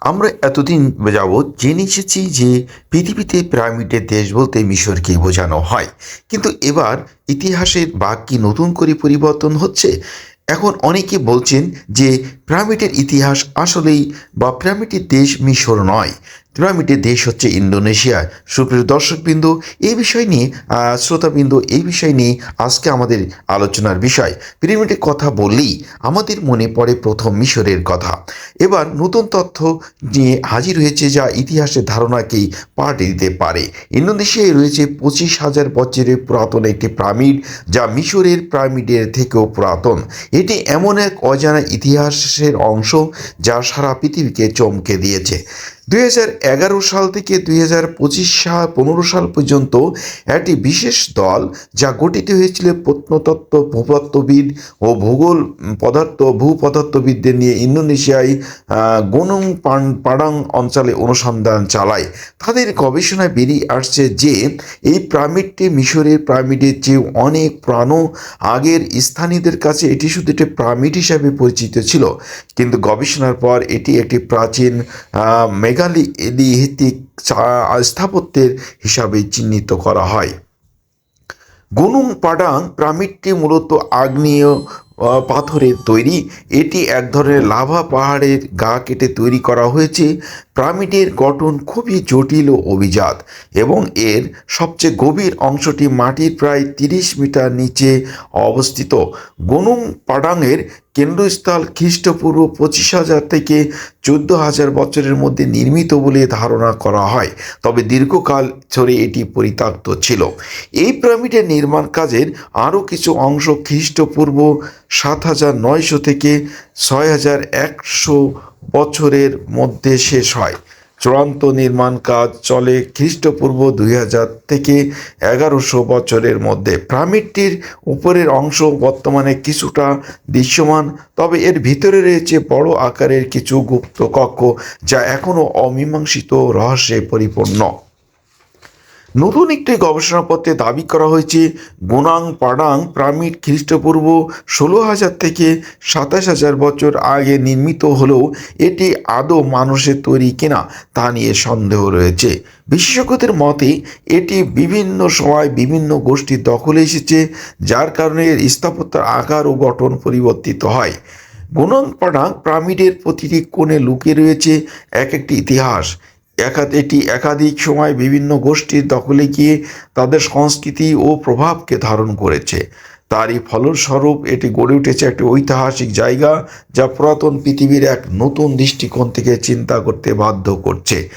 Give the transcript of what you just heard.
আমরা এতদিন যাবৎ জেনে এসেছি যে পৃথিবীতে পিরামিডের দেশ বলতে মিশরকে বোঝানো হয়। কিন্তু এবার ইতিহাসের বাঘ কি নতুন করে পরিবর্তন হচ্ছে। এখন অনেকে বলছেন যে পিরামিডের ইতিহাস আসলেই বা পিরামিডের দেশ মিশর নয়। পিরামিডের দেশ হচ্ছে ইন্দোনেশিয়া। সুপ্রিয় দর্শকবৃন্দ, এই বিষয় নিয়ে শ্রোতাবৃন্দ, এই বিষয় নিয়ে আজকে আমাদের আলোচনার বিষয়। পিরামিডের কথা বললেই আমাদের মনে পড়ে প্রথম মিশরের কথা। এবার নতুন তথ্য নিয়ে হাজির হয়েছে যা ইতিহাসের ধারণাকেই পাল্টে দিতে পারে। ইন্দোনেশিয়ায় রয়েছে পঁচিশ হাজার বছরের পুরাতন একটি পিরামিড, যা মিশরের পিরামিডের থেকেও পুরাতন। এটি এমন এক অজানা ইতিহাসের অংশ যা সারা পৃথিবীকে চমকে দিয়েছে। দুই হাজার এগারো সাল থেকে দুই হাজার পঁচিশ সাল, পনেরো সাল পর্যন্ত একটি বিশেষ দল যা গঠিত হয়েছিল প্রত্নতত্ত্ব ভূতত্ত্ববিদ ও ভূগোল পদার্থ, ভূপদার্থবিদদের নিয়ে ইন্দোনেশিয়ায় গোনং পাডাং অঞ্চলে অনুসন্ধান চালায়। তাদের গবেষণায় বেরিয়ে আসছে যে, এই পিরামিডটি মিশরের পিরামিডের চেয়ে অনেক পুরানো। আগের স্থানীয়দের কাছে এটি শুধু একটি পিরামিড হিসাবে পরিচিত ছিল, কিন্তু গবেষণার পর এটি একটি প্রাচীন মেগালিথিক স্থাপত্যের হিসাবে চিহ্নিত করা হয়। গুনুং পাডাং প্রামিটটি মূলত আগ্নেয় পাথরের তৈরি। এটি এক ধরনের লাভা পাহাড়ের গা কেটে তৈরি করা হয়েছে। প্রামিডের গঠন খুবই জটিল ও অভিজাত এবং এর সবচেয়ে গভীর অংশটি মাটির প্রায় তিরিশ মিটার নিচে অবস্থিত। গনুং পাডাংয়ের কেন্দ্রস্থল খ্রিস্টপূর্ব পঁচিশ হাজার থেকে চোদ্দ হাজার বছরের মধ্যে নির্মিত বলে ধারণা করা হয়, তবে দীর্ঘকাল ধরে এটি পরিত্যক্ত ছিল। এই পিরামিডের নির্মাণ কাজের আরও কিছু অংশ খ্রিস্টপূর্ব সাত হাজার নয়শো থেকে ছয় হাজার একশো বছরের মধ্যে শেষ হয়। চূড়ান্ত নির্মাণ কাজ চলে খ্রিস্টপূর্ব দুই হাজার থেকে এগারোশো বছরের মধ্যে। পিরামিডটির উপরের অংশ বর্তমানে কিছুটা দৃশ্যমান, তবে এর ভিতরে রয়েছে বড় আকারের কিছু গুপ্ত কক্ষ, যা এখনও অমীমাংসিত রহস্যে পরিপূর্ণ। নতুন একটি গবেষণাপত্রে দাবি করা হয়েছে, গোনাং পাডাং পিরামিড খ্রিস্টপূর্ব ষোলো হাজার থেকে সাতাশ হাজার বছর আগে নির্মিত হলেও এটি আদৌ মানুষের তৈরি কিনা তা নিয়ে সন্দেহ রয়েছে। বিশেষজ্ঞদের মতে, এটি বিভিন্ন সময় বিভিন্ন গোষ্ঠীর দখলে এসেছে, যার কারণে এর স্থাপত্যের আকার ও গঠন পরিবর্তিত হয়। গুণং পাডাং পিরামিডের প্রতিটি কোণে লুকিয়ে রয়েছে এক একটি ইতিহাস। একাত এটি একাধিক সময় বিভিন্ন গোষ্ঠীর দখলে গিয়ে তাদের সংস্কৃতি ও প্রভাবকে ধারণ করেছে। তারই ফলস্বরূপ এটি গড়ে উঠেছে একটি ঐতিহাসিক জায়গা যা পুরাতন পৃথিবীর এক নতুন দৃষ্টিকোণ থেকে চিন্তা করতে বাধ্য করছে।